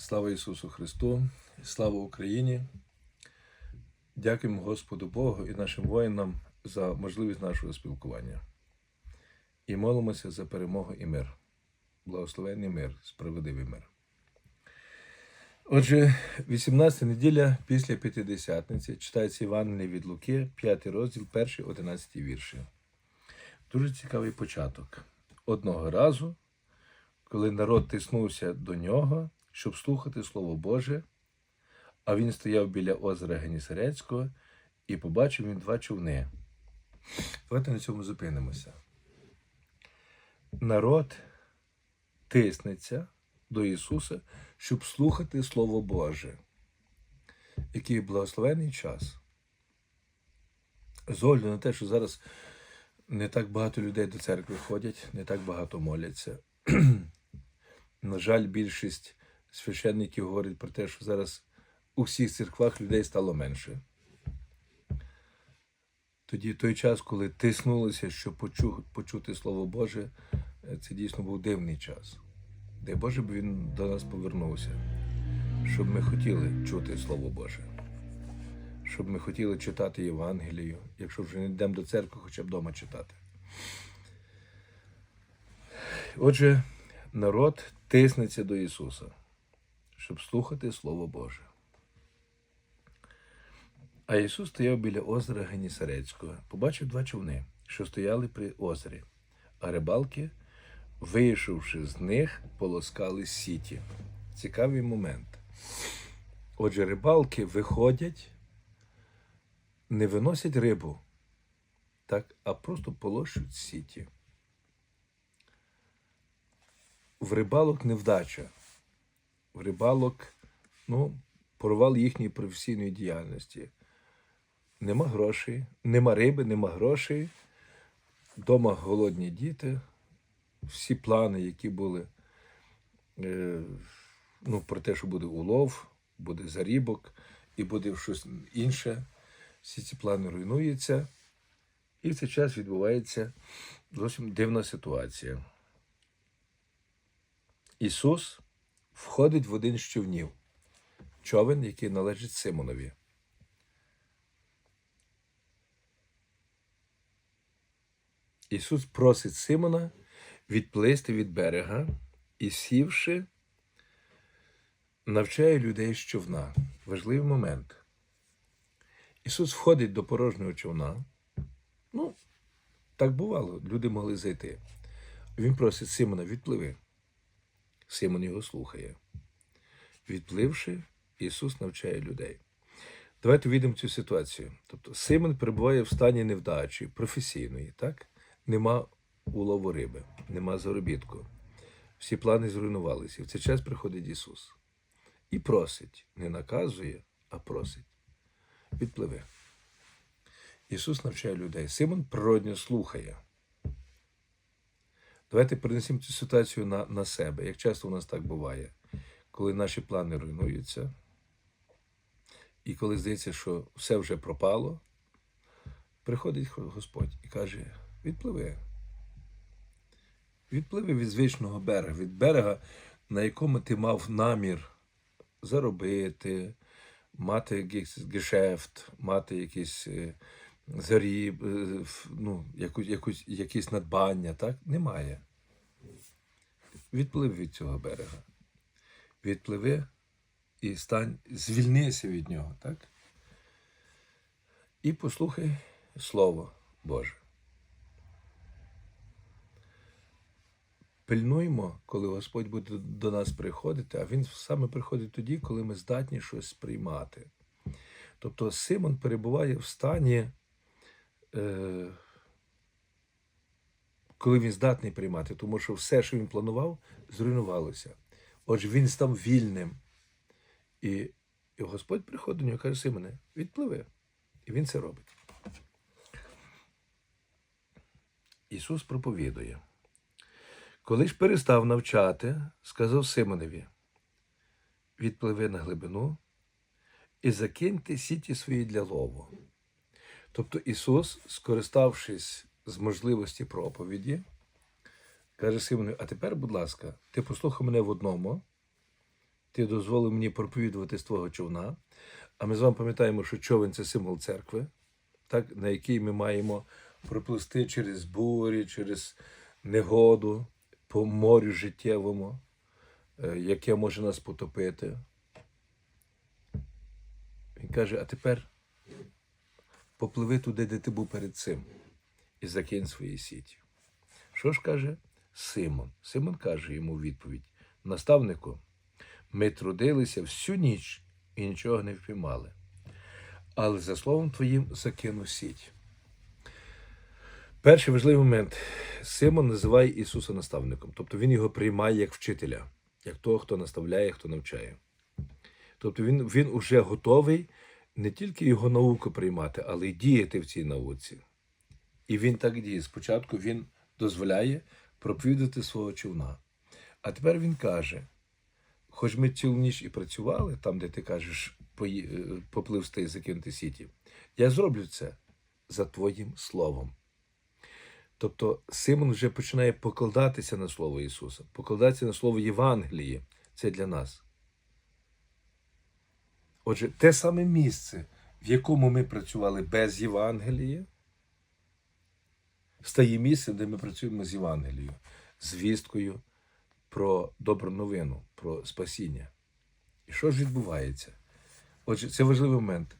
Слава Ісусу Христу, слава Україні. Дякуємо Господу Богу і нашим воїнам за можливість нашого спілкування. І молимося за перемогу і мир. Благословенний мир, справедливий мир. Отже, 18 неділя після П'ятидесятниці читається Івангеліє від Луки, 5 розділ, 1, 11 вірші. Дуже цікавий початок. Одного разу, коли народ тиснувся до нього, щоб слухати Слово Боже, а він стояв біля озера Генісарецького і побачив він два човни. Давайте на цьому зупинимося. Народ тиснеться до Ісуса, щоб слухати Слово Боже. Який благословений час. З огляду на те, що зараз не так багато людей до церкви ходять, не так багато моляться. На жаль, більшість священників говорять про те, що зараз у всіх церквах людей стало менше. Тоді той час, коли тиснулося, щоб почу, почути Слово Боже, це дійсно був дивний час. Дай Боже, б він до нас повернувся, щоб ми хотіли чути Слово Боже, щоб ми хотіли читати Євангелію, якщо вже не йдемо до церкви, хоча б вдома читати. Отже, народ тиснеться до Ісуса, щоб слухати Слово Боже. А Ісус стояв біля озера Генісарецького, побачив два човни, що стояли при озері, а рибалки, вийшовши з них, полоскали сіті. Цікавий момент. Отже, рибалки виходять, не виносять рибу, так, а просто полощують сіті. В рибалок невдача. Рибалок ну, порвал їхньої професійної діяльності. Нема грошей, нема риби, нема грошей. Дома голодні діти. Всі плани, які були е, ну, про те, що буде улов, буде зарібок і буде щось інше. Всі ці плани руйнуються. І в цей час відбувається зовсім дивна ситуація. Ісус входить в один з човнів, човен, який належить Симонові. Ісус просить Симона відплисти від берега і, сівши, навчає людей з човна. Важливий момент. Ісус входить до порожнього човна. Ну, так бувало, люди могли зайти. Він просить Симона, відпливи. Симон його слухає. Відпливши, Ісус навчає людей. Давайте відемо цю ситуацію. Тобто Симон перебуває в стані невдачі, професійної, так? Нема улову риби, нема заробітку. Всі плани зруйнувалися. В цей час приходить Ісус і просить, не наказує, а просить. Відпливи. Ісус навчає людей. Симон природньо слухає. Давайте перенесемо цю ситуацію на, на себе. Як часто у нас так буває, коли наші плани руйнуються, і коли здається, що все вже пропало, приходить Господь і каже: відпливи. Відпливи від звичного берега, від берега, на якому ти мав намір заробити, мати якийсь гешефт, мати якийсь заріб, е, ну, якусь, якусь, якісь надбання, так? Немає. Відплив від цього берега. Відпливи і стань, звільнися від нього, так? І послухай Слово Боже. Пильнуймо, коли Господь буде до нас приходити, а Він саме приходить тоді, коли ми здатні щось сприймати. Тобто Симон перебуває в стані, коли він здатний приймати, тому що все, що він планував, зруйнувалося. Отже, він став вільним. І, і Господь приходить до нього і каже: Симоне, відпливи. І він це робить. Ісус проповідує. Коли ж перестав навчати, сказав Симонові: відпливи на глибину і закиньте сіті свої для лову. Тобто Ісус, скориставшись з можливості проповіді, каже Симону, а тепер, будь ласка, ти послухай мене в одному, ти дозволив мені проповідувати з твого човна. А ми з вами пам'ятаємо, що човен це символ церкви, так, на який ми маємо проплисти через бурі, через негоду, по морю життєвому, е, яке може нас потопити. Він каже: а тепер попливи туди, де ти був перед цим, і закинь свої сіті. Що ж каже Симон? Симон каже йому відповідь: наставнику, ми трудилися всю ніч і нічого не впіймали. Але за словом твоїм закину сіть. Перший важливий момент. Симон називає Ісуса наставником, тобто Він його приймає як вчителя, як того, хто наставляє, хто навчає. Тобто він, він уже готовий не тільки його науку приймати, але й діяти в цій науці. І він так діє. Спочатку він дозволяє проповідати свого човна. А тепер він каже: хоч ми цілу ніч і працювали, там, де ти кажеш, е, попливсти і закинути сіті, я зроблю це за твоїм словом. Тобто Симон вже починає покладатися на Слово Ісуса, покладатися на Слово Євангелії. Це для нас. Отже, те саме місце, в якому ми працювали без Євангелія, стає місцем, де ми працюємо з Євангелією, з вісткою про добру новину, про спасіння. І що ж відбувається? Отже, це важливий момент.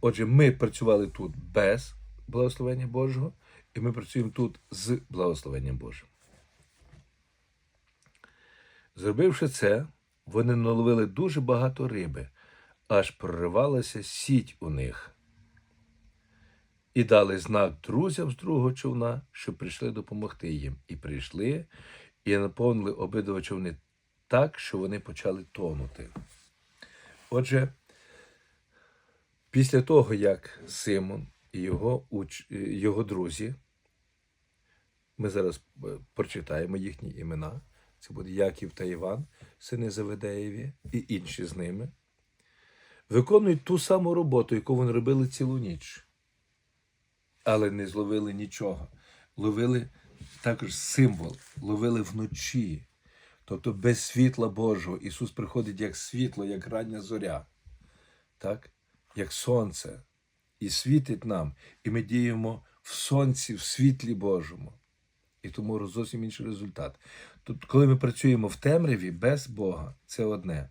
Отже, ми працювали тут без благословення Божого, і ми працюємо тут з благословенням Божим. Зробивши це, вони наловили дуже багато риби, аж проривалася сіть у них. І дали знак друзям з другого човна, що прийшли допомогти їм. І прийшли, і наповнили обидва човни так, що вони почали тонути. Отже, після того, як Симон і його, уч... його друзі, ми зараз е, прочитаємо їхні імена. Це буде Яків та Іван, сини Заведеєві, і інші з ними. Виконують ту саму роботу, яку вони робили цілу ніч. Але не зловили нічого. Ловили також символ, ловили вночі. Тобто без світла Божого. Ісус приходить як світло, як рання зоря, так? як сонце, і світить нам, і ми діємо в сонці, в світлі Божому. І тому зовсім інший результат. Тобто, коли ми працюємо в темряві без Бога, це одне.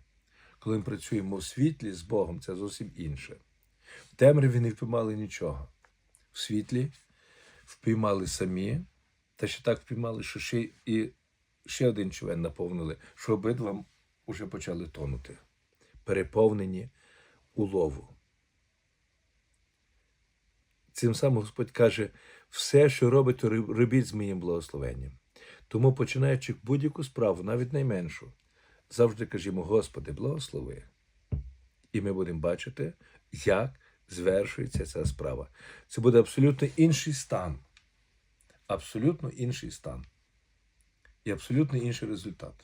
Коли ми працюємо в світлі з Богом, це зовсім інше. В темряві не впіймали нічого. В світлі впіймали самі, та ще так впіймали, що ще і ще один човен наповнили, що обидва вже почали тонути, переповнені улову. Цим самим Господь каже: все, що робите, робіть з моїм благословенням. Тому, починаючи будь-яку справу, навіть найменшу, завжди кажімо, Господи, благослови. І ми будемо бачити, як звершується ця справа. Це буде абсолютно інший стан. Абсолютно інший стан. І абсолютно інший результат.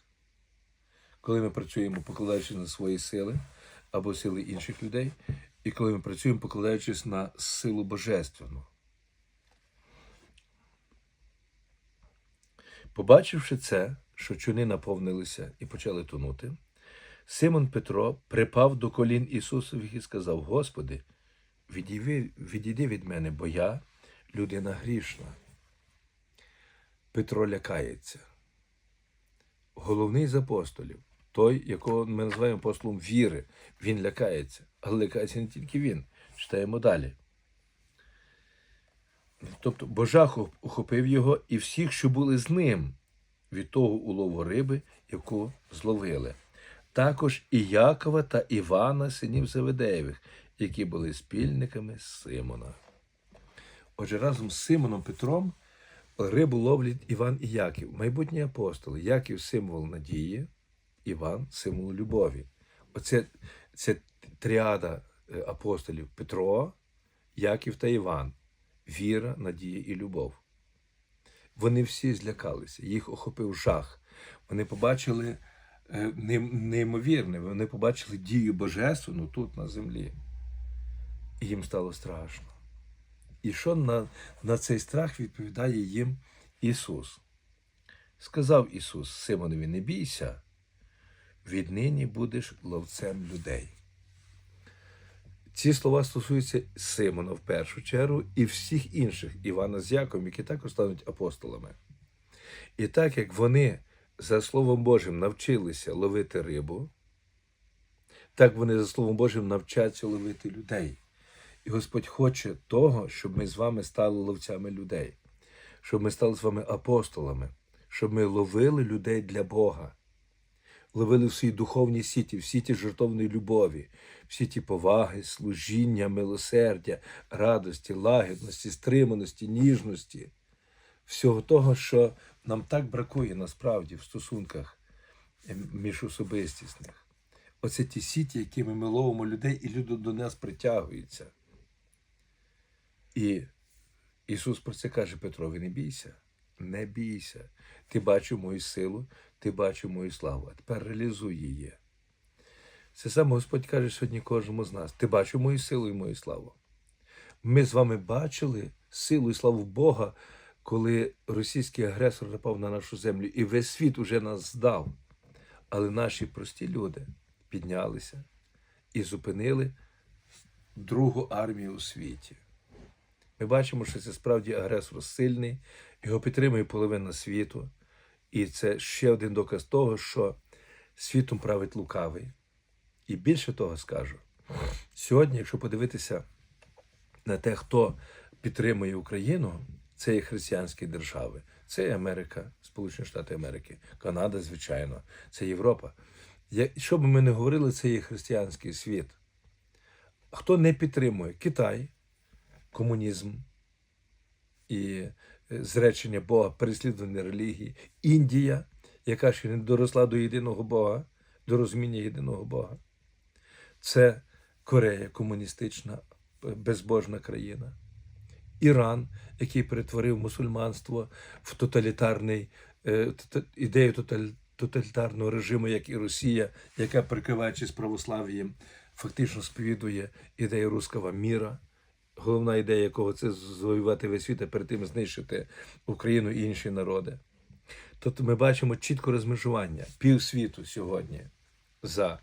Коли ми працюємо, покладаючись на свої сили або сили інших людей, і коли ми працюємо, покладаючись на силу Божественну. Побачивши це, що чуни наповнилися і почали тонути, Симон Петро припав до колін Ісусових і сказав: Господи, відійди, відійди від мене, бо я людина грішна. Петро лякається. Головний з апостолів, той, якого ми називаємо апостолом віри, він лякається. Але лякається не тільки він. Читаємо далі. Тобто божах охопив його і всіх, що були з ним від того улову риби, яку зловили. Також і Якова та Івана, синів Заведеєвих, які були спільниками Симона. Отже, разом з Симоном Петром рибу ловлять Іван і Яків, майбутні апостоли. Яків символ надії, Іван символ любові. Оце це тріада е, апостолів Петро, Яків та Іван. Віра, надія і любов. Вони всі злякалися, їх охопив жах. Вони побачили е, неймовірне, вони побачили дію Божественну тут на землі. І їм стало страшно. І що на, на цей страх відповідає їм Ісус? Сказав Ісус Симонові, не бійся, віднині будеш ловцем людей. Ці слова стосуються Симона в першу чергу і всіх інших Івана з Яковом, які також стануть апостолами. І так як вони за Словом Божим навчилися ловити рибу, так вони за Словом Божим навчаться ловити людей. І Господь хоче того, щоб ми з вами стали ловцями людей, щоб ми стали з вами апостолами, щоб ми ловили людей для Бога, ловили в своїй духовній сіті, в сіті жертовної любові, в сіті поваги, служіння, милосердя, радості, лагідності, стриманості, ніжності, всього того, що нам так бракує насправді в стосунках е, міжособистісних. Оце ті сіті, якими ми ловимо людей, і люди до нас притягуються. І Ісус про це каже Петрові: не бійся, не бійся. Ти бачив мою силу, ти бачив мою славу, а тепер реалізуй її. Це саме Господь каже сьогодні кожному з нас: ти бачив мою силу і мою славу. Ми з вами бачили силу і славу Бога, коли російський агресор напав на нашу землю, і весь світ уже нас здав. Але наші прості люди піднялися і зупинили другу армію у світі. Ми бачимо, що це справді агресор сильний, його підтримує половина світу. І це ще один доказ того, що світом править лукавий. І більше того скажу: сьогодні, якщо подивитися на те, хто підтримує Україну, це є християнські держави, це є Америка, Сполучені Штати Америки, Канада, звичайно, це Європа. Я- Що би ми не говорили, це є християнський світ. Хто не підтримує Китай, комунізм і зречення Бога, переслідування релігії, Індія, яка ще не доросла до єдиного Бога, до розуміння єдиного Бога. Це Корея, комуністична, безбожна країна. Іран, який перетворив мусульманство в тоталітарний е, ідею тоталітарного режиму, як і Росія, яка, прикриваючись православ'ям, фактично сповідує ідею руського міра, головна ідея якого це завоювати весь світ, а перед тим знищити Україну і інші народи. Тобто ми бачимо чітке розмежування півсвіту сьогодні за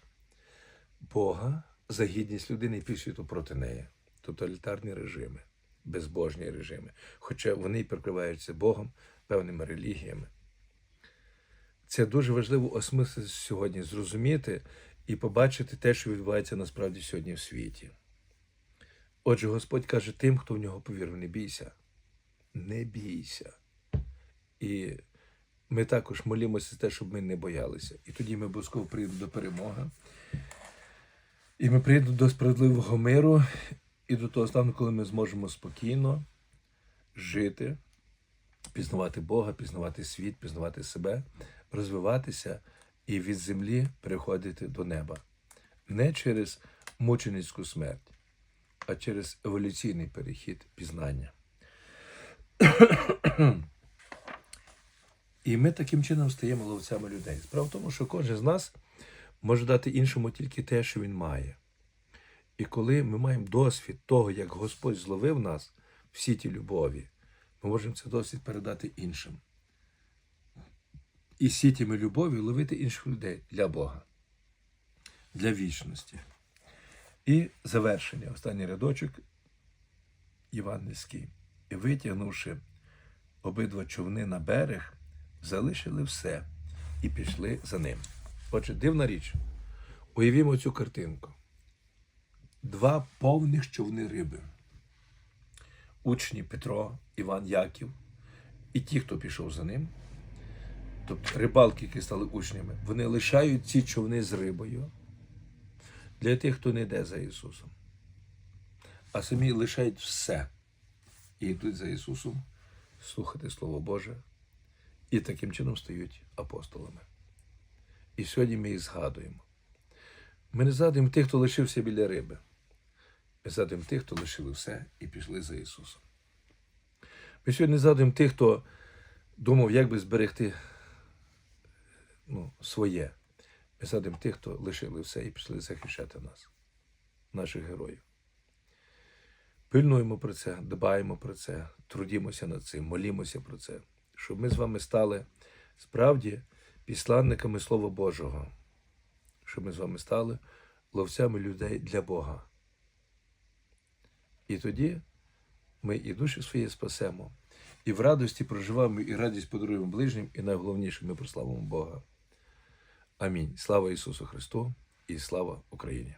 Бога, за гідність людини і півсвіту проти неї. Тоталітарні режими, безбожні режими. Хоча вони прикриваються Богом, певними релігіями. Це дуже важливо осмислити сьогодні, зрозуміти і побачити те, що відбувається насправді сьогодні в світі. Отже, Господь каже тим, хто в нього повірив, не бійся. Не бійся. І ми також молімося за те, щоб ми не боялися. І тоді ми обов'язково прийдемо до перемоги. І ми прийдемо до справедливого миру і до того стану, коли ми зможемо спокійно жити, пізнавати Бога, пізнавати світ, пізнавати себе, розвиватися і від землі переходити до неба. Не через мученицьку смерть, а через еволюційний перехід пізнання. І ми таким чином стаємо ловцями людей. Справа в тому, що кожен з нас може дати іншому тільки те, що він має. І коли ми маємо досвід того, як Господь зловив нас в сіті любові, ми можемо цей досвід передати іншим. І сітями любові ловити інших людей для Бога, для вічності. І завершення, останній рядочок Євангельський. І витягнувши обидва човни на берег, залишили все і пішли за ним. Отже, дивна річ. Уявімо цю картинку. Два повних човни риби. Учні Петро, Іван Яків і ті, хто пішов за ним, тобто рибалки, які стали учнями, вони лишають ці човни з рибою для тих, хто не йде за Ісусом. А самі лишають все і йдуть за Ісусом слухати Слово Боже, і таким чином стають апостолами. І сьогодні ми їх згадуємо. Ми не згадуємо тих, хто лишився біля риби. Ми згадуємо тих, хто лишили все і пішли за Ісусом. Ми сьогодні згадуємо тих, хто думав, як би зберегти ну, своє. Ми згадуємо тих, хто лишили все і пішли захищати нас, наших героїв. Пильнуємо про це, дбаємо про це, трудімося над цим, молімося про це, щоб ми з вами стали справді післанниками Слова Божого, щоб ми з вами стали ловцями людей для Бога. І тоді ми і душі свої спасемо, і в радості проживаємо, і радість подаруємо ближнім, і найголовніше ми прославимо Бога. Амінь. Слава Ісусу Христу і слава Україні!